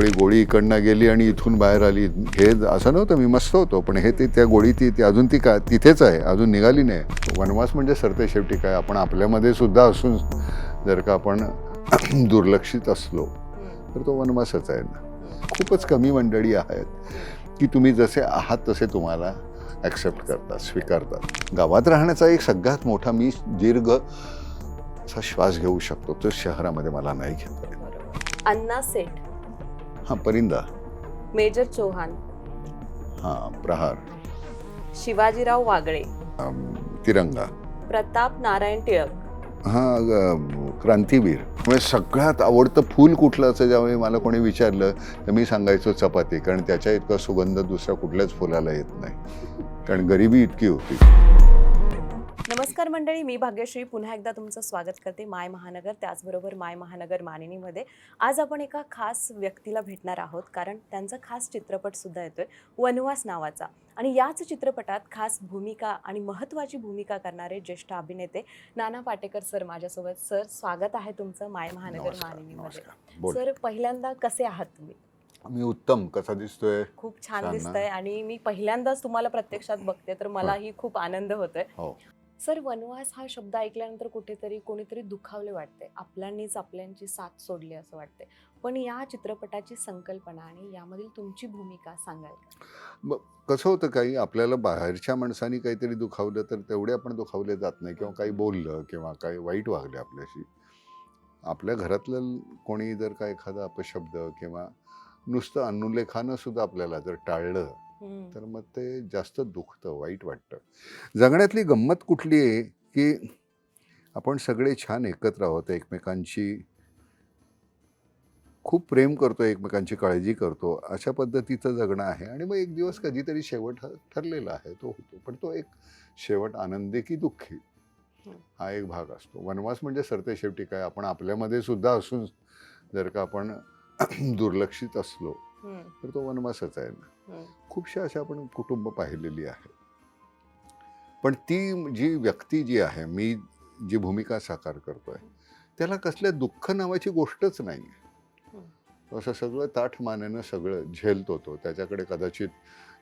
त्यावेळी गोळी इकडनं गेली आणि इथून बाहेर आली. हे असं नव्हतं मी मस्त होतो. पण हे ते त्या गोळी ती ती अजून ती का तिथेच आहे अजून निघाली नाही. वनवास म्हणजे सरते शेवटी काय? आपण आपल्यामध्ये सुद्धा असून जर का आपण दुर्लक्षित असलो तर तो वनवासच आहे ना. खूपच कमी मंडळी आहेत की तुम्ही जसे आहात तसे तुम्हाला ॲक्सेप्ट करतात स्वीकारतात. गावात राहण्याचा एक सगळ्यात मोठा मी दीर्घ असा श्वास घेऊ शकतो तो शहरामध्ये मला नाही घेता अण्णा सेठ. हां परिंदा. मेजर चौहान. हां प्रहार. शिवाजीराव वागळे. अम, तिरंगा. प्रताप नारायण टिळक. हा ग- क्रांतीवीर. म्हणजे सगळ्यात आवडतं फूल कुठलं असं ज्यावेळी मला कोणी विचारलं तर मी सांगायचो चपाती कारण त्याच्या इतका सुगंध दुसऱ्या कुठल्याच फुलाला येत नाही. कारण गरिबी इतकी होती. नमस्कार मंडळी मी भाग्यश्री. पुन्हा एकदा तुमचं स्वागत करते माय महानगर त्याचबरोबर माय महानगर मानिनीमध्ये. आज आपण एका खास व्यक्तीला भेटणार आहोत कारण त्यांचा खास चित्रपट सुद्धा येतोय वनवास नावाचा. आणि याच चित्रपटात खास भूमिका आणि महत्त्वाची भूमिका करणारे ज्येष्ठ अभिनेते नाना पाटेकर सर माझ्यासोबत. सर स्वागत आहे तुमचं माय महानगर मानिनीमध्ये. सर पहिल्यांदा कसे आहात तुम्ही? मी उत्तम. कसा दिसतोय? खूप छान? दिसतंय आणि मी पहिल्यांदाच तुम्हाला प्रत्यक्षात बघते तर मलाही खूप आनंद होतोय. हो. सर वनवास हा शब्द ऐकल्यानंतर कुठेतरी कोणीतरी दुखावले वाटते. आपल्यांनीच आपल्यांची साथ सोडली असं वाटते. पण या चित्रपटाची संकल्पना आणि यामधील तुमची भूमिका सांगाल का? मग कसं होतं काही आपल्याला बाहेरच्या माणसांनी काहीतरी दुखावलं तर तेवढे आपण दुखावले जात नाही किंवा काही बोललं किंवा काही वाईट वागले आपल्याशी. आपल्या घरातलं कोणी जर का एखादा अपशब्द किंवा नुसतं अनुलेखानं सुद्धा आपल्याला जर टाळलं तर मग ते जास्त दुखतं वाईट वाटतं. जगण्यातली गंमत कुठली आहे की आपण सगळे छान एकत्र आहोत एकमेकांची खूप प्रेम करतो एकमेकांची काळजी करतो अशा पद्धतीचं जगणं आहे. आणि मग एक दिवस कधीतरी शेवट ठरलेला आहे तो होतो. पण तो एक शेवट आनंदी की दुःखी. हं. हा एक भाग असतो. वनवास म्हणजे सरते शेवटी काय आपण आपल्यामध्ये सुद्धा असून जर का आपण दुर्लक्षित असलो तर तो वनवासच आहे ना. खूपशा अशा आपण कुटुंब पाहिलेली आहे. पण ती जी व्यक्ती जी आहे मी जी भूमिका साकार करतोय त्याला कसल्या दुःख नावाची गोष्टच नाही असं सगळं ताठ मानेनं सगळं झेलतो तो. त्याच्याकडे कदाचित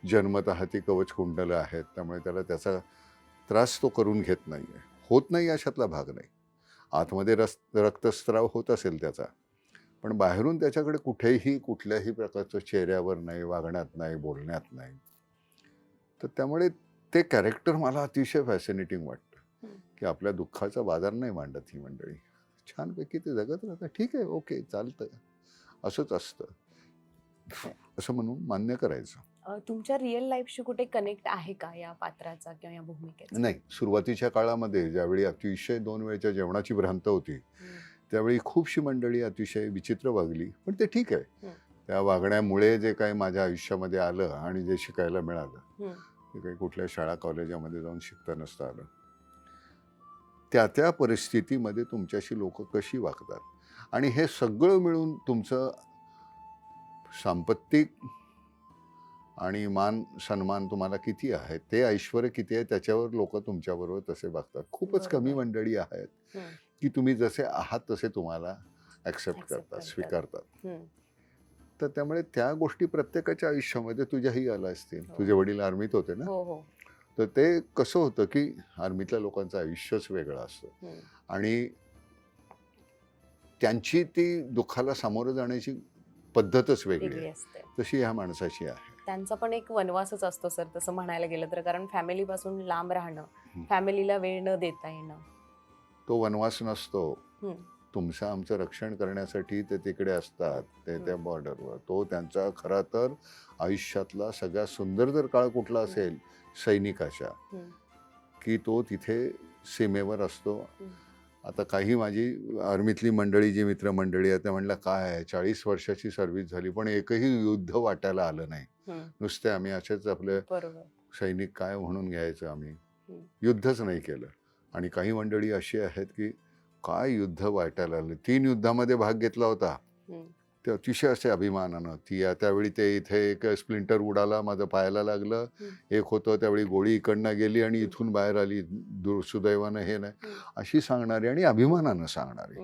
जन्मत ती कवच कुंडलं आहेत त्यामुळे त्याला त्याचा त्रास तो करून घेत नाही आहे होत नाही अशातला भाग नाही. आतमध्ये रस रक्तस्राव होत असेल त्याचा पण बाहेरून त्याच्याकडे कुठेही कुठल्याही प्रकारचं चेहऱ्यावर नाही वागण्यात नाही बोलण्यात नाही. तर त्यामुळे ते कॅरेक्टर मला अतिशय फॅसिनेटिंग वाटतं. की आपल्या दुःखाचा बाजार नाही मांडत ही मंडळी. छानपैकी ते जगत राहतं ठीक आहे ओके चालतं असंच असतं. असं म्हणून मान्य करायचं. तुमच्या रिअल लाईफशी कुठे कनेक्ट आहे का या पात्राचा किंवा या भूमिकेचा? नाही सुरुवातीच्या काळामध्ये ज्यावेळी अतिशय दोन वेळच्या जेवणाची भ्रांत होती त्यावेळी खूपशी मंडळी अतिशय विचित्र वागली. पण ते ठीक आहे. त्या वागण्यामुळे जे काही माझ्या आयुष्यामध्ये आलं आणि जे शिकायला मिळालं. ते काही कुठल्या शाळा कॉलेजामध्ये जाऊन शिकता नसता आलं. त्या त्या परिस्थितीमध्ये तुमच्याशी लोक कशी वागतात? आणि हे सगळं मिळून तुमचं सांपत्तिक आणि मान सन्मान तुम्हाला किती आहे ते ऐश्वर किती आहे? त्याच्यावर लोक तुमच्याबरोबर तसे वागतात. खूपच कमी. मंडळी आहेत. की तुम्ही जसे आहात तसे तुम्हाला ॲक्सेप्ट करतात करतात. स्वीकारतात. तर त्यामुळे त्या गोष्टी प्रत्येकाच्या आयुष्यामध्ये तुझ्याही आल्या असतील. हो. तुझे वडील आर्मीत होते ना? हो हो. तर ते कसं होतं की आर्मीतल्या लोकांचं आयुष्यच वेगळं असतं. आणि त्यांची ती दुःखाला सामोरं जाण्याची पद्धतच वेगळी आहे. असते. तशी ह्या माणसाची आहे. त्यांचा पण एक वनवासच असतो सर तसं म्हणायला गेलं तर. कारण फॅमिलीपासून लांब राहणं. फॅमिलीला वेळ न देता येणं तो वनवास नसतो. तुमचं आमचं रक्षण करण्यासाठी ते तिकडे असतात ते त्या. बॉर्डरवर तो त्यांचा खरा तर आयुष्यातला सगळ्यात सुंदर जर काळ कुठला असेल सैनिकाच्या. की तो तिथे सीमेवर असतो. आता काही माझी आर्मीतली मंडळी जी मित्रमंडळी आहेत त्या म्हणल्या काय आहे चाळीस वर्षाची सर्व्हिस झाली पण एकही युद्ध वाटायला आलं नाही नुसते आम्ही असेच आपले सैनिक काय म्हणून घ्यायचं आम्ही. युद्धच नाही केलं आणि काही मंडळी अशी आहेत की काय युद्ध वाटायला आलं तीन युद्धामध्ये भाग घेतला होता. ते अतिशय असे अभिमानानं. ती त्यावेळी ते इथे एक स्प्लिंटर उडाला माझं पायाला लागलं. एक होतं त्यावेळी गोळी इकडनं गेली आणि इथून बाहेर आली. सुदैवानं हे नाही. अशी सांगणारी आणि अभिमानानं सांगणारी.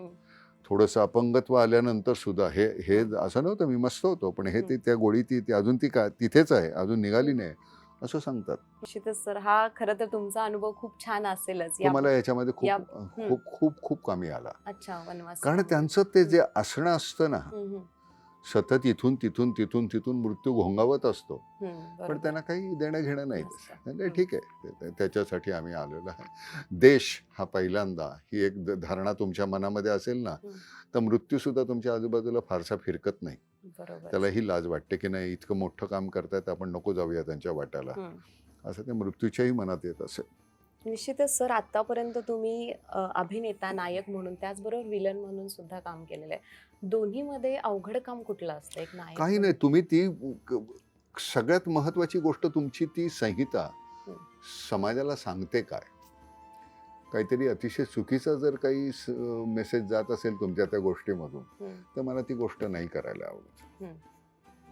थोडंसं अपंगत्व आल्यानंतर सुद्धा हे हे असं नव्हतं मी मस्त होतो. पण हे ती त्या गोळी ती ती अजून ती का तिथेच आहे. अजून निघाली नाही. असं सांगतात. निश्चितच सर हा खरं तर तुमचा अनुभव खूप छान असेलच. तो या- मला याच्यामध्ये या- खूप खूप खूप खूप कामी आला. अच्छा वनवास. कारण त्यांचं ते जे असणं असतं ना हम्म, हम्म, सतत इथून तिथून तिथून तिथून मृत्यू घोंगावत असतो. हम्म, पण. त्यांना काही देणं घेणं नाही. म्हणजे. ठीक आहे. ते- ते- त्याच्यासाठी आम्ही आलेलो आहे. देश हा पहिल्यांदा ही एक धारणा तुमच्या मनामध्ये असेल ना. तर मृत्यू सुद्धा तुमच्या आजूबाजूला फारसा फिरकत नाही. बरोबर. त्याला ही लाज वाटते की नाही इतकं मोठं काम करतायत आपण नको जाऊया त्यांच्या वाट्याला. असं ते मृत्यूच्याही मनात येत असेल. निश्चितच सर आतापर्यंत तुम्ही अभिनेता नायक म्हणून त्याचबरोबर विलन म्हणून सुद्धा काम केलेलं आहे. दोन्हीमध्ये अवघड काम कुठलं असतं? एक नायक काही नाही तुम्ही ती सगळ्यात महत्वाची गोष्ट तुमची ती संहिता. समाजाला सांगते काय? काहीतरी अतिशय चुकीचा जर काही मेसेज जात असेल तुमच्या त्या गोष्टीमधून तर मला ती गोष्ट नाही करायला आवडत.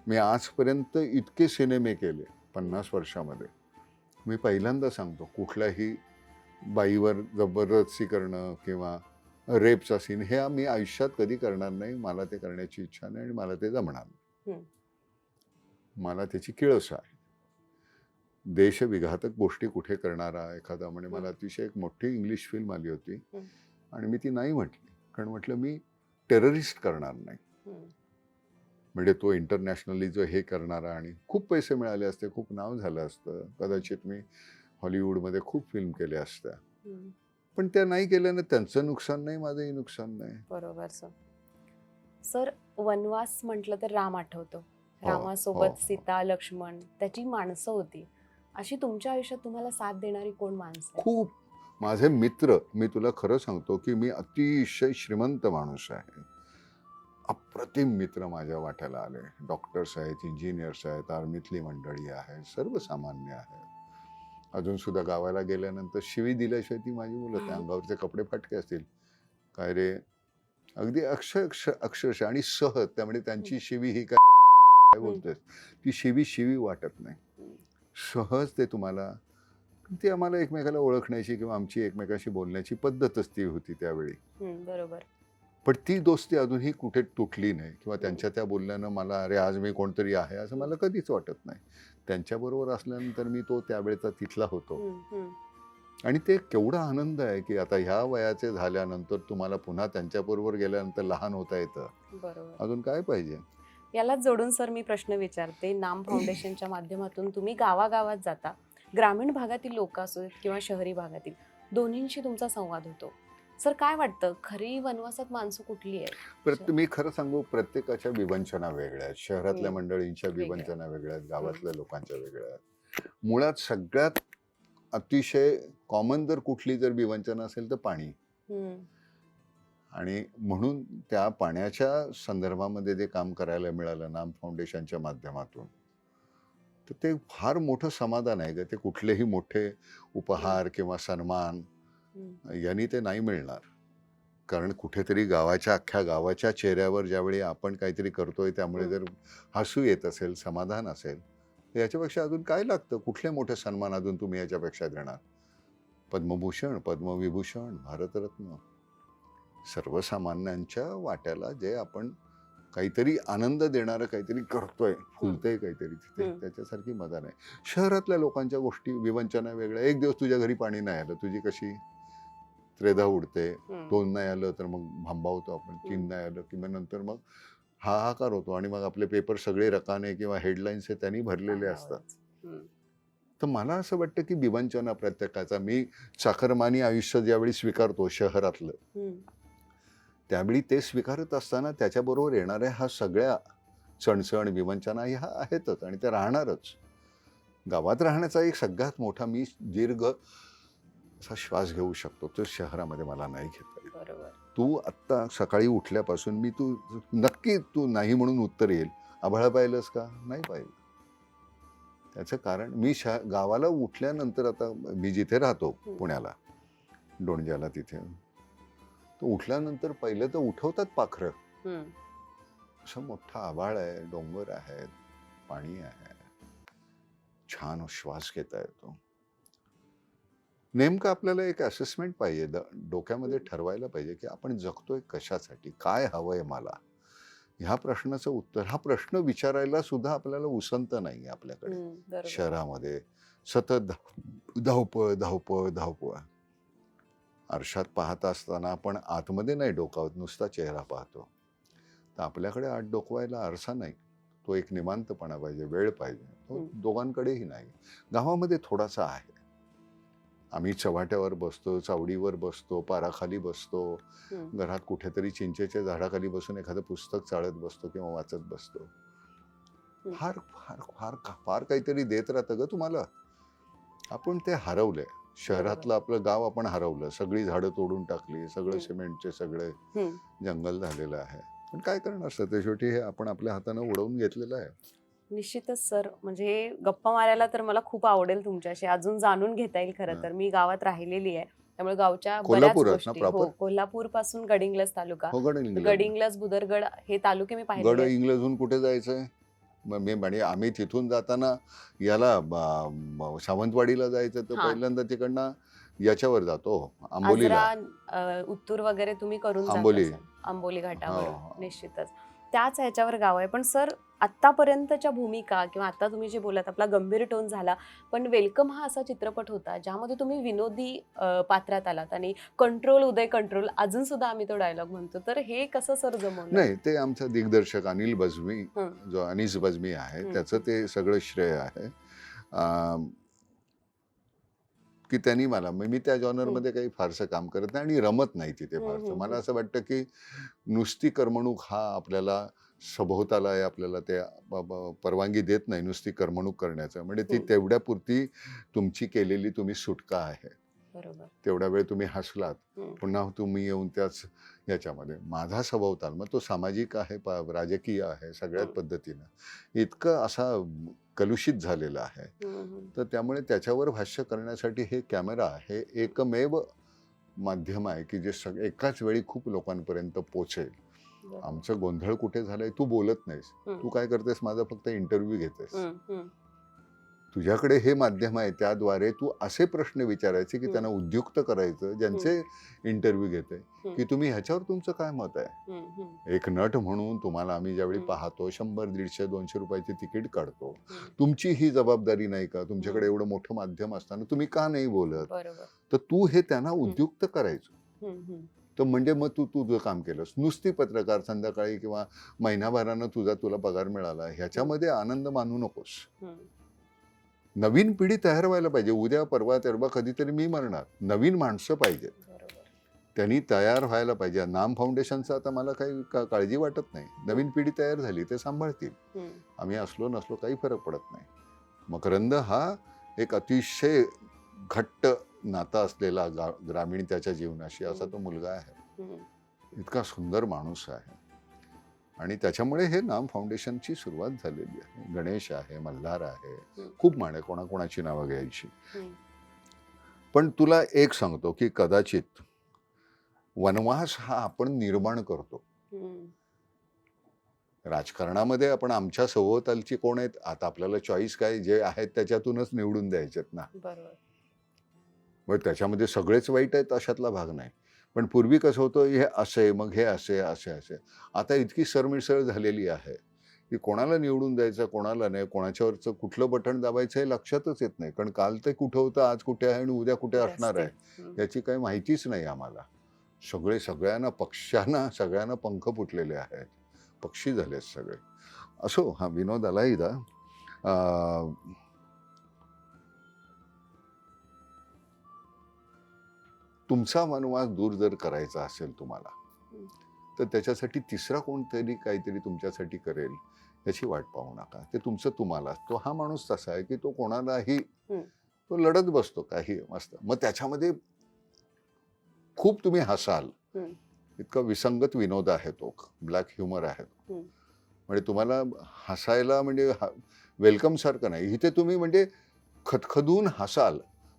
मी आजपर्यंत इतके सिनेमे केले पन्नास वर्षामध्ये. मी पहिल्यांदा सांगतो कुठल्याही बाईवर जबरदस्ती करणं किंवा रेपचा सीन हे मी आयुष्यात कधी करणार नाही मला ते करण्याची इच्छा नाही आणि मला ते जमणार नाही. मला त्याची किळस आहे. देशविघातक गोष्टी कुठे करणारा एखादा. म्हणजे मला अतिशय एक मोठी इंग्लिश फिल्म आली होती. आणि मी ती नाही म्हटली. कारण म्हटलं मी टेररिस्ट करणार नाही. म्हणजे तो इंटरनॅशनली जो हे करणारा आणि खूप पैसे मिळाले असते खूप नाव झालं असतं. कदाचित मी हॉलिवूडमध्ये खूप फिल्म केल्या असत्या. पण त्या नाही केल्यानं त्यांचं नुकसान नाही माझंही नुकसान नाही. बरोबर सर सर वनवास म्हटलं तर राम आठवतो. हो, रामासोबत हो. सीता लक्ष्मण त्याची माणसं होती. अशी तुमच्या आयुष्यात तुम्हाला साथ देणारी कोण माणसं? खूप. माझे मित्र मी तुला खरं सांगतो की मी अतिशय श्रीमंत माणूस आहे. अप्रतिम मित्र माझ्या वाट्याला आले. डॉक्टर्स आहेत इंजिनियर्स आहेत आर्मीतली मंडळी आहेत सर्वसामान्य आहेत. अजून सुद्धा गावाला गेल्यानंतर शिवी दिल्याशिवाय ती माझी मुलं त्या. अंगावरचे कपडे फाटके असतील? काय रे? अगदी अक्षर अक्षर अक्षरशः आणि सहज त्यामुळे त्यांची शिवी ही काय बोलतेस ती शिवी शिवी वाटत नाही. सहज ते तुम्हाला ती आम्हाला एकमेकाला ओळखण्याची किंवा आमची एकमेकाशी बोलण्याची पद्धतच ती होती त्यावेळी. बरोबर. पण ती दोस्ती अजूनही कुठे तुटली नाही किंवा त्यांच्या त्या बोलण्यानं मला अरे आज मी कोणतरी आहे असं मला कधीच वाटत नाही. त्यांच्याबरोबर असल्यानंतर मी तो त्यावेळेचा तिथला होतो. आणि ते केवढा आनंद आहे की आता ह्या वयाचे झाल्यानंतर तुम्हाला पुन्हा त्यांच्याबरोबर गेल्यानंतर लहान होता येतं. अजून काय पाहिजे? यालाच जोडून सर मी प्रश्न विचारते. नाम फाउंडेशनच्या माध्यमातून तुम्ही गावागावात जाता. ग्रामीण भागातील लोक असो किंवा शहरी भागातील दोन्हींशी तुमचा संवाद होतो. सर काय वाटतं? खरी वनवासात माणसं कुठली आहेत? मी खरं सांगू प्रत्येकाच्या विवंचना वेगळ्या आहेत. शहरातल्या. मंडळींच्या. विवंचना वेगळ्या आहेत. गावातल्या लोकांच्या वेगळ्या आहेत. मुळात सगळ्यात अतिशय कॉमन जर कुठली जर विवंचना असेल तर पाणी. आणि म्हणून त्या पाण्याच्या संदर्भामध्ये जे काम करायला मिळालं नाम फाउंडेशनच्या माध्यमातून तर ते फार मोठं समाधान आहे ग. ते कुठलेही मोठे उपहार किंवा सन्मान. यांनी ते नाही मिळणार. कारण कुठेतरी गावाच्या अख्ख्या गावाच्या चेहऱ्यावर ज्यावेळी आपण काहीतरी करतोय त्यामुळे. जर हसू येत असेल समाधान असेल तर याच्यापेक्षा अजून काय लागतं? कुठले मोठे सन्मान अजून तुम्ही याच्यापेक्षा देणार? पद्मभूषण पद्मविभूषण भारतरत्न. सर्वसामान्यांच्या वाट्याला जे आपण काहीतरी आनंद देणारं काहीतरी करतोय फुलतंय काहीतरी तिथे. त्याच्यासारखी मजा नाही. शहरातल्या लोकांच्या गोष्टी विवंचना वेगळ्या. एक दिवस तुझ्या घरी पाणी नाही आलं तुझी कशी? त्रेधा उडते. दोन नाही आलं तर मग भांबावतो आपण तीन. नाही आलं किंवा नंतर मग हाहाकार होतो आणि मग आपले पेपर सगळे रकाने किंवा हेडलाईन्स हे त्यांनी भरलेले असतात. तर मला असं वाटतं की विवंचना प्रत्येकाचा. मी चाकरमानी आयुष्य ज्यावेळी स्वीकारतो शहरातलं त्यावेळी ते स्वीकारत असताना त्याच्याबरोबर येणाऱ्या ह्या सगळ्या चणचण विवंचना ह्या आहेतच आणि त्या राहणारच. गावात राहण्याचा एक सगळ्यात मोठा मी दीर्घ असा श्वास घेऊ शकतो तो शहरामध्ये मला नाही घेता येत. तू आत्ता सकाळी उठल्यापासून मी तू नक्की तू नाही म्हणून उत्तर येईल. आभाळा पाहिलंस का? नाही पाहिलं. त्याचं कारण मी शा गावाला उठल्यानंतर आता मी जिथे राहतो. पुण्याला डोंडजाला तिथे. तर उठल्यानंतर पहिलं तर उठवतात पाखरं. असं मोठा आभाळ आहे डोंगर आहेत पाणी आहे. छान श्वास घेता येतो. नेमकं आपल्याला एक असेसमेंट पाहिजे डोक्यामध्ये. ठरवायला पाहिजे की आपण जगतोय कशासाठी काय हवंय मला? ह्या प्रश्नाचं उत्तर हा प्रश्न विचारायला सुद्धा आपल्याला उसंत नाही आपल्याकडे. शहरामध्ये सतत धाव- धावपळ धावपळ धावपळ. आरशात पाहत असताना आपण आतमध्ये नाही डोकावत नुसता चेहरा पाहतो. तर आपल्याकडे आत डोकवायला आरसा नाही. तो एक निवांतपणा पाहिजे वेळ पाहिजे. तो हं. दोघांकडेही नाही. गावामध्ये थोडासा आहे. आम्ही चव्हाट्यावर बसतो चावडीवर बसतो पाराखाली बसतो. घरात कुठेतरी चिंचेच्या झाडाखाली बसून एखादं पुस्तक चाळत बसतो किंवा वाचत बसतो. फार फार फार फार काहीतरी देत राहतं ग तुम्हाला. आपण ते हरवलंय. शहरातलं आपलं गाव आपण हरवलं सगळी झाडं तोडून टाकली सगळं. सिमेंटचे सगळे. जंगल झालेलं आहे. पण काय करणार सर? शेवटी हे आपण आपल्या हातानं उडवून घेतलेलं आहे. निश्चितच सर म्हणजे गप्पा मारायला तर मला खूप आवडेल तुमच्याशी. अजून जाणून घेता येईल खरं. तर. मी गावात राहिलेली आहे. त्यामुळे गावच्या बऱ्याच proper? हो कोल्हापूरपासून गडिंग्लज तालुका. हो गड गडिंग्लज बुदरगड हे तालुके मी गड पाहिले आहेत. इंग्लजहून कुठे जायचंय? मी म्हणजे आम्ही तिथून जाताना याला सावंतवाडीला जायचं तर हा. पहिल्यांदा तिकडनं याच्यावर जातो आंबोलीला आजरा अ, उत्तूर वगैरे तुम्ही करून जात आंबोली. असाल. आंबोली घाटावर हो. निश्चितच त्याच ह्याच्यावर गाव आहे पण सर आतापर्यंतच्या भूमिका किंवा आता तुम्ही जे बोलात आपला गंभीर टोन झाला पण वेलकम हा असा चित्रपट होता ज्यामध्ये तुम्ही विनोदी पात्रात आलात आणि कंट्रोल उदय कंट्रोल अजून सुद्धा आम्ही तो डायलॉग म्हणतो तर हे कसं सर जमवलं नाही ते आमचा दिग्दर्शक अनिल बजमी. जो अनिस बजमी आहे. त्याचं ते सगळं श्रेय आहे की त्यांनी मला मी त्या जॉनरमध्ये काही फारसं काम करत नाही आणि रमत नाही तिथे हं, फारसं हं, मला हं. असं वाटतं की नुसती करमणूक हा आपल्याला सभोवताला आहे आपल्याला ते परवानगी देत नाही नुसती करमणूक करण्याचं म्हणजे ती हं. तेवढ्यापुरती तुमची केलेली तुम्ही सुटका आहे बरोबर तेवढा वेळ तुम्ही हसलात हं. पुन्हा तुम्ही येऊन त्याच याच्यामध्ये माझा स्वभावताल मग तो सामाजिक आहे प- राजकीय आहे सगळ्याच हं. पद्धतीनं इतकं असा कलुषित झालेला आहे. तर त्यामुळे त्याच्यावर भाष्य करण्यासाठी हे कॅमेरा हे एकमेव माध्यम आहे की जे सग एकाच वेळी खूप लोकांपर्यंत पोचेल. आमचं गोंधळ कुठे झालंय तू बोलत नाहीस. तू काय करतेस माझा फक्त इंटरव्ह्यू घेतेस. तुझ्याकडे हे माध्यम आहे त्याद्वारे तू असे प्रश्न विचारायचे की. त्यांना उद्युक्त करायचं ज्यांचे इंटरव्ह्यू घेते. की तुम्ही ह्याच्यावर तुमचं काय मत आहे. एक नट म्हणून तुम्हाला आम्ही ज्यावेळी. पाहतो शंभर दीडशे दोनशे रुपयाची तिकीट काढतो. तुमची ही जबाबदारी नाही का तुमच्याकडे. एवढं मोठं माध्यम असताना तुम्ही का नाही बोलत तर तू हे त्यांना उद्युक्त करायचं. तर म्हणजे मग तू तुझं काम केलंस नुसती पत्रकार संध्याकाळी किंवा महिनाभरानं तुझा तुला पगार मिळाला ह्याच्यामध्ये आनंद मानू नकोस. नवीन पिढी तयार व्हायला पाहिजे. उद्या परवा तेरवा कधीतरी मी मरणार. नवीन माणसं पाहिजेत त्यांनी तयार व्हायला पाहिजे. नाम फाउंडेशनचं आता मला काही का- काळजी वाटत नाही. नवीन पिढी तयार झाली ते सांभाळतील. आम्ही असलो नसलो काही फरक पडत नाही. मकरंद हा एक अतिशय घट्ट नाता असलेला ग्रामीण त्याच्या जीवनाशी असा तो मुलगा आहे. इतका सुंदर माणूस आहे. आणि त्याच्यामुळे हे नाम फाउंडेशनची सुरुवात झालेली आहे. गणेश आहे मल्हार आहे. खूप माणे कोणाकोणाची नावं घ्यायची. पण तुला एक सांगतो की कदाचित वनवास हा आपण निर्माण करतो. राजकारणामध्ये आपण आमच्या सभोवतालची कोण आहेत? आता आपल्याला चॉईस काय? जे आहेत त्याच्यातूनच निवडून द्यायचेत ना. बरोबर. त्याच्यामध्ये सगळेच वाईट आहेत अशातला भाग नाही. पण पूर्वी कसं होतं हे असे मग हे असे असे असे. आता इतकी सरमिसळ झालेली आहे की कोणाला निवडून द्यायचं कोणाला नाही कोणाच्यावरचं कुठलं बटन दाबायचं हे लक्षातच येत नाही. कारण काल ते कुठं होतं आज कुठे आहे आणि उद्या कुठे असणार आहे. याची काही माहितीच नाही आम्हाला. सगळे सगळ्यांना पक्ष्यांना सगळ्यांना पंख फुटलेले आहेत. पक्षी झालेत सगळे. असो हा विनोद आला इदा तुमचा वनवास दूर जर करायचा असेल तुम्हाला. तर त्याच्यासाठी तिसरा कोणतरी काहीतरी तुमच्यासाठी करेल याची वाट पाहू नका ते तुमचं तुम्हाला तो हा माणूस तसा आहे की तो कोणालाही. तो लढत बसतो काही मस्त मग त्याच्यामध्ये खूप तुम्ही हसाल. इतका विसंगत विनोद आहे तो ब्लॅक ह्युमर आहे तो. म्हणजे तुम्हाला हसायला म्हणजे वेलकम सारखं नाही इथे तुम्ही म्हणजे खदखदून हसाल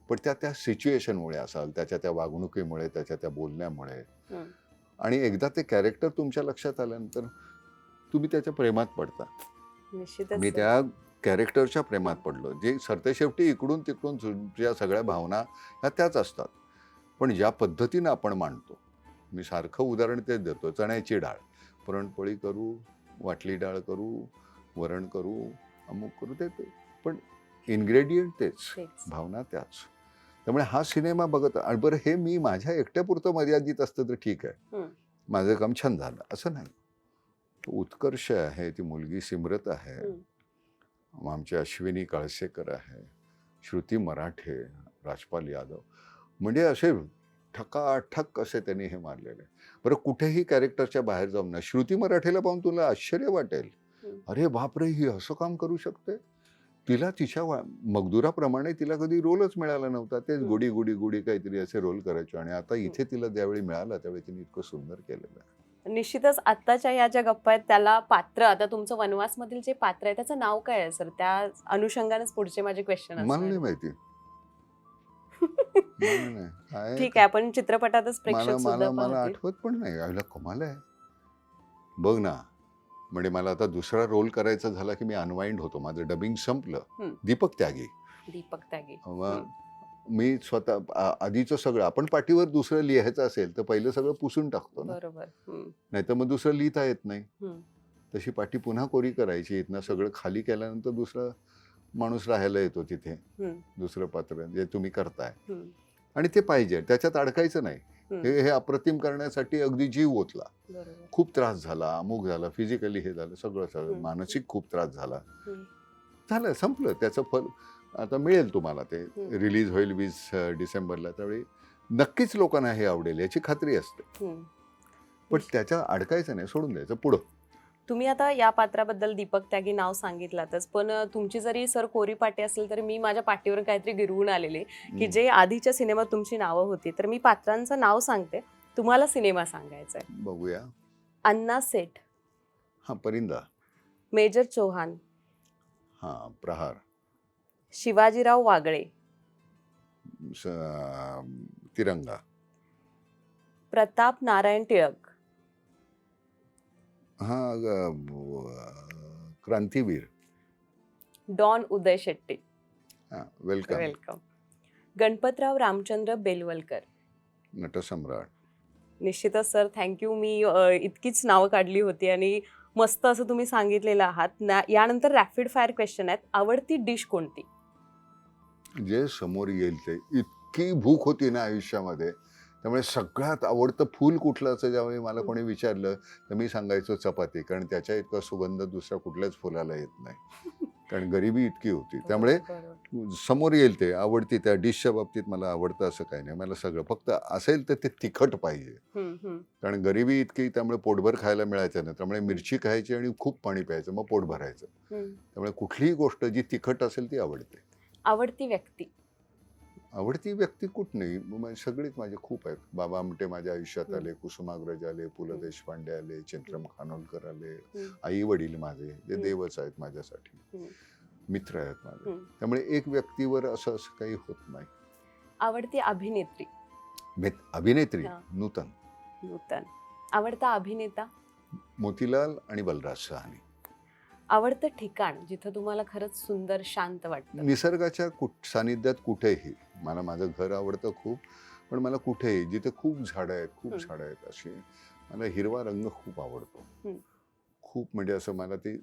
पण त्या त्या सिच्युएशनमुळे असाल त्याच्या त्या वागणुकीमुळे त्याच्या त्या बोलण्यामुळे. आणि एकदा ते कॅरेक्टर तुमच्या लक्षात आल्यानंतर तुम्ही त्याच्या प्रेमात पडता. मी. त्या कॅरेक्टरच्या प्रेमात पडलो. जे सरतेशेवटी इकडून तिकडून तुमच्या सगळ्या भावना ह्या त्याच असतात. पण ज्या पद्धतीनं आपण मांडतो मी सारखं उदाहरण तेच देतो चण्याची डाळ. पुरणपोळी करू वाटली डाळ करू वरण करू अमुक करू ते. पण इन्ग्रेडियंट तेच. भावना त्याच. त्यामुळे हा सिनेमा बघत आणि बरं हे मी माझ्या एकट्यापुरतं मर्यादित असतं तर ठीक आहे. माझं काम छान झालं असं नाही. तो उत्कर्ष आहे ती मुलगी सिमरत आहे. आमची अश्विनी कळसेकर आहे श्रुती मराठे राजपाल यादव. म्हणजे असे ठकाठक असे त्यांनी हे मारलेले. बरं कुठेही कॅरेक्टरच्या बाहेर जाऊन ना श्रुती मराठेला पाहून तुला आश्चर्य वाटेल. अरे बापरे ही असं काम करू शकते? तिला तिच्या मगदुराप्रमाणे तिला कधी रोलच मिळाला नव्हता. तेच. गुडी गुडी गुडी काहीतरी असे रोल करायचे आणि आता इथे तिला ज्यावेळी मिळाला त्यावेळी तिने इतकं सुंदर केलेलं आहे. निश्चितच आत्ताच्या या ज्या गप्पा आहेत त्याला पात्र आता तुमचं वनवास मधील जे पात्र आहे त्याचं नाव काय आहे सर? त्या अनुषंगानेच पुढचे माझे क्वेश्चन मला नाही माहिती. ठीक आहे आपण चित्रपटातच प्रेक्षक मला. आठवत पण नाही. कमाल आहे. बघ ना. म्हणजे मला आता दुसरा रोल करायचा झाला की मी अनवाइंड होतो. माझं डबिंग संपलं. दीपक त्यागी. दीपक त्यागी. मी स्वतः आधीचं सगळं आपण पाठीवर दुसरं लिहायचं असेल तर पहिलं सगळं पुसून टाकतो ना. नाही तर मग दुसरं लिहिता येत नाही. तशी पाठी पुन्हा कोरी करायची. इथनं सगळं खाली केल्यानंतर दुसरा माणूस राहायला येतो तिथे. दुसरं पात्र जे तुम्ही करताय. आणि ते पाहिजे. त्याच्यात अडकायचं नाही. हे हे अप्रतिम करण्यासाठी अगदी जीव ओतला खूप त्रास झाला अमुक झाला फिजिकली हे झालं सगळं सगळं हम्म. मानसिक खूप त्रास झाला. झालं संपलं त्याचं फल आता मिळेल तुम्हाला ते. रिलीज होईल वीस डिसेंबरला त्यावेळी नक्कीच लोकांना हे आवडेल याची खात्री असते. पण त्याच्या अडकायचं नाही सोडून द्यायचं पुढं तुम्ही आता या पात्राबद्दल दीपक त्यागी नाव सांगितलातच पण तुमची जरी सर कोरी पाटी असेल तरी मी माझ्या पाठीवर काहीतरी गिरवून आलेले की जे आधीच्या सिनेमात तुमची नावं होती तर मी पात्रांचं नाव सांगते तुम्हाला सिनेमा सांगायचा आहे. बघूया. अण्णा सेठ. हा परिंदा. मेजर चौहान. हा प्रहार. शिवाजीराव वागळे. स- तिरंगा. प्रताप नारायण टिळक. हा ग- क्रांतीवीर डॉन उदय शेट्टी. हा वेलकम. वेलकम. गणपतराव रामचंद्र बेलवलकर. नटसम्राट. निश्चितच सर थँक्यू मी अ, इतकीच नावं काढली होती आणि मस्त असं तुम्ही सांगितलेलं आहात. ना यानंतर रॅपिड फायर क्वेश्चन आहेत. आवडती डिश कोणती? जे समोर येईल ते. इतकी भूक होती ना आयुष्यामध्ये. त्यामुळे सगळ्यात आवडतं फूल कुठलं असं ज्यावेळी मला कोणी विचारलं तर मी सांगायचो चपाती कारण त्याच्या इतका सुगंध दुसऱ्या कुठल्याच फुलाला येत नाही. कारण गरिबी इतकी होती. त्यामुळे. समोर येईल ते आवडती त्या डिशच्या बाबतीत मला आवडतं असं काही नाही. मला सगळं फक्त असेल तर ते तिखट पाहिजे. कारण गरिबी इतकी त्यामुळे पोटभर खायला मिळायचं नाही. त्यामुळे मिरची खायची आणि खूप पाणी प्यायचं मग पोट भरायचं. त्यामुळे कुठलीही गोष्ट जी तिखट असेल ती आवडते. आवडती व्यक्ती. आवडती व्यक्ती कुठ नाही सगळीच माझे खूप आहेत. बाबा आमटे माझ्या आयुष्यात आले कुसुमाग्रज आले पु ल. देशपांडे आले चंद्रम खानोलकर आले. आई वडील माझे जे हम्म. देवच आहेत माझ्यासाठी. मित्र आहेत माझे. त्यामुळे एक व्यक्तीवर असं असं काही होत नाही. आवडती अभिनेत्री. अभिनेत्री. नूतन. नूतन. आवडता अभिनेता? मोतीलाल आणि बलराज सहानी आवडतं ठिकाण जिथं तुम्हाला खरंच सुंदर शांत वाटतं निसर्गाच्या कुठ सानिध्यात कुठेही मला माझं घर आवडतं खूप पण मला कुठेही जिथे खूप झाडं आहेत खूप. झाडं आहेत अशी मला हिरवा रंग खूप आवडतो. खूप म्हणजे असं मला ती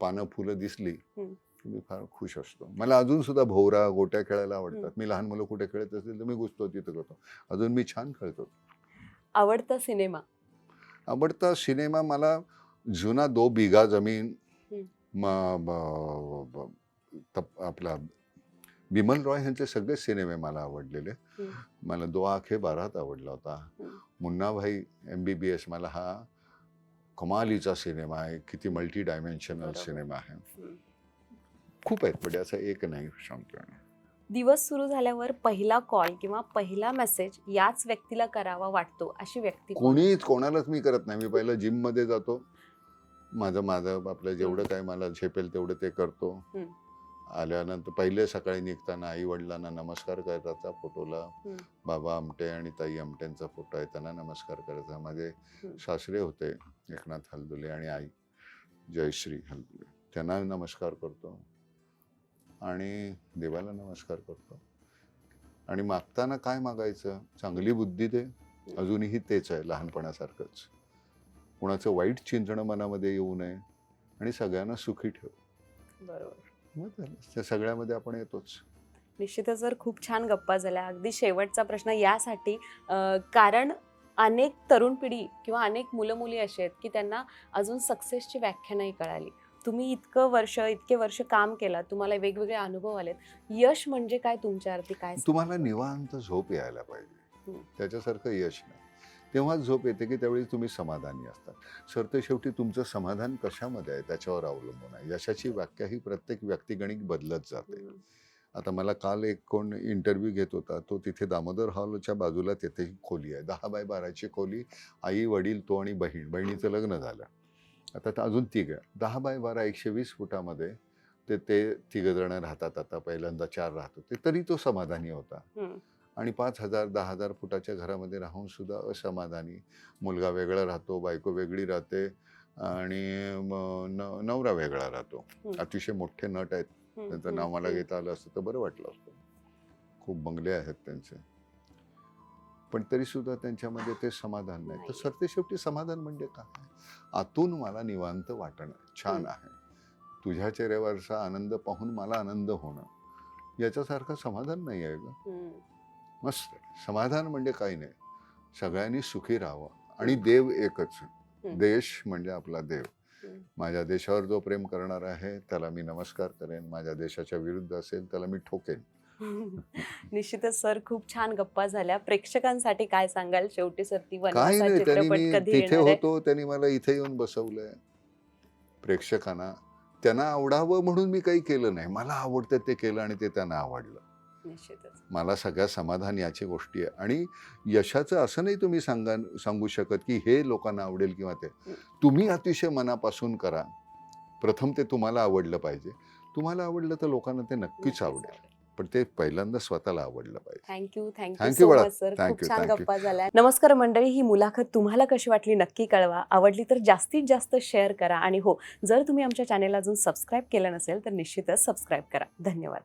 पानं फुलं दिसली. की मी फार खुश असतो मला अजून सुद्धा भोवरा गोट्या खेळायला आवडतात. मी लहान मुलं कुठे खेळत असेल तर मी घुसतो तिथं करतो अजून मी छान खेळतो आवडता सिनेमा आवडता सिनेमा मला जुना दो बिघा जमीन. म- तप- आपला बिमल रॉय यांचे सगळे सिनेमे मला आवडलेले. मला दो आखे बारात आवडला होता. Munnabhai M B B S मला हा कमालीचा सिनेमा आहे किती मल्टी डायमेन्शनल. सिनेमा आहे. खूप आहेत म्हणजे असं एक नाही सांगतो दिवस सुरू झाल्यावर पहिला कॉल किंवा पहिला मेसेज याच व्यक्तीला करावा वाटतो अशी व्यक्ती कोण? कोणीच कोणालाच मी करत नाही मी पहिलं जिममध्ये जातो माझं माझं आपलं जेवढं काय मला झेपेल तेवढं ते करतो. आल्यानंतर पहिले सकाळी निघताना आई वडिलांना नमस्कार करायचा फोटोला. बाबा आमटे आणि ताई आमटेंचा फोटो आहे त्यांना नमस्कार करायचा. माझे. सासरे होते एकनाथ हलदुले आणि आई जयश्री हलदुले. त्यांना नमस्कार करतो आणि देवाला नमस्कार करतो. आणि मागताना काय मागायचं? चांगली बुद्धी दे. अजूनही तेच आहे लहानपणासारखंच. कुणाचं वाईट चिंतणं मनामध्ये येऊ नये आणि सगळ्यांना सुखी ठेव. बरोबर. मग. त्या सगळ्यामध्ये आपण येतोच. निश्चितच जर खूप छान गप्पा झाल्या. अगदी शेवटचा प्रश्न यासाठी कारण अनेक तरुण पिढी किंवा अनेक मुलं मुली अशी आहेत की त्यांना अजून सक्सेसची व्याख्या नाही कळाली. तुम्ही इतकं वर्ष इतके वर्ष काम केलं तुम्हाला वेगवेगळे अनुभव आलेत. यश म्हणजे काय तुमच्या अर्थी काय तुम्हाला निवांत झोप यायला पाहिजे. त्याच्यासारखं यश नाही. तेव्हाच झोप येते की त्यावेळी तुम्ही समाधानी असतात. सरते शेवटी तुमचं समाधान कशामध्ये आहे? त्याच्यावर अवलंबून आहे. यशाची व्याख्या ही प्रत्येक व्यक्तिगणिक बदलत जाते. आता मला काल एक कोण इंटरव्ह्यू घेत होता. तो तिथे दामोदर हॉलच्या बाजूला तिथे खोली आहे. दहा बाय बाराची खोली. आई वडील तो आणि बहीण. बहिणीचं लग्न झालं. आता तर अजून तिघ. दहा बाय बारा एकशे वीस फुटामध्ये ते ते तिघ जण राहतात आता. पहिल्यांदा चार राहत होते. तरी तो समाधानी होता. आणि पाच हजार दहा हजार फुटाच्या घरामध्ये राहून सुद्धा असमाधानी मुलगा वेगळा राहतो बायको वेगळी राहते आणि नवरा वेगळा राहतो. अतिशय मोठे नट आहेत. त्यांचं. नाव मला. घेता आलं असतं तर बरं वाटलं असतं खूप बंगले आहेत त्यांचे पण तरी सुद्धा त्यांच्यामध्ये ते समाधान नाही तर. सरते शेवटी समाधान म्हणजे काय आतून मला निवांत वाटणं छान. आहे तुझ्या चेहऱ्यावरचा आनंद पाहून मला आनंद होणं याच्यासारखं समाधान नाही आहे ग. मस्त. समाधान म्हणजे काही नाही. सगळ्यांनी सुखी राहावं. आणि देव एकच. देश म्हणजे आपला देव. माझ्या देशावर जो प्रेम करणार आहे त्याला मी नमस्कार करेन. माझ्या देशाच्या विरुद्ध असेल त्याला मी ठोकेन. निश्चितच सर खूप छान गप्पा झाल्या. प्रेक्षकांसाठी काय सांगाल? शेवटी सर ती वनवासा नाही त्यांनी तिथे होतो त्यांनी मला इथे येऊन बसवलंय. प्रेक्षकांना. त्यांना आवडावं म्हणून मी काही केलं नाही. मला आवडतं ते केलं आणि ते त्यांना आवडलं. निश्चितच. मला सगळ्या समाधान याची गोष्टी आहे. आणि यशाचं असं नाही तुम्ही सांगा सांगू शकत की हे लोकांना आवडेल किंवा ते. तुम्ही अतिशय मनापासून करा. प्रथम ते तुम्हाला आवडलं पाहिजे. तुम्हाला आवडलं तर लोकांना ते नक्कीच आवडेल. पण ते पहिल्यांदा स्वतःला आवडलं पाहिजे. Thank you thank you sir. खूप छान. गप्पा झाल्या. नमस्कार मंडळी ही मुलाखत तुम्हाला कशी वाटली नक्की कळवा. आवडली तर जास्तीत जास्त शेअर करा. आणि हो जर तुम्ही आमच्या चॅनेल अजून सबस्क्राईब केलं नसेल तर निश्चितच सबस्क्राईब करा. धन्यवाद.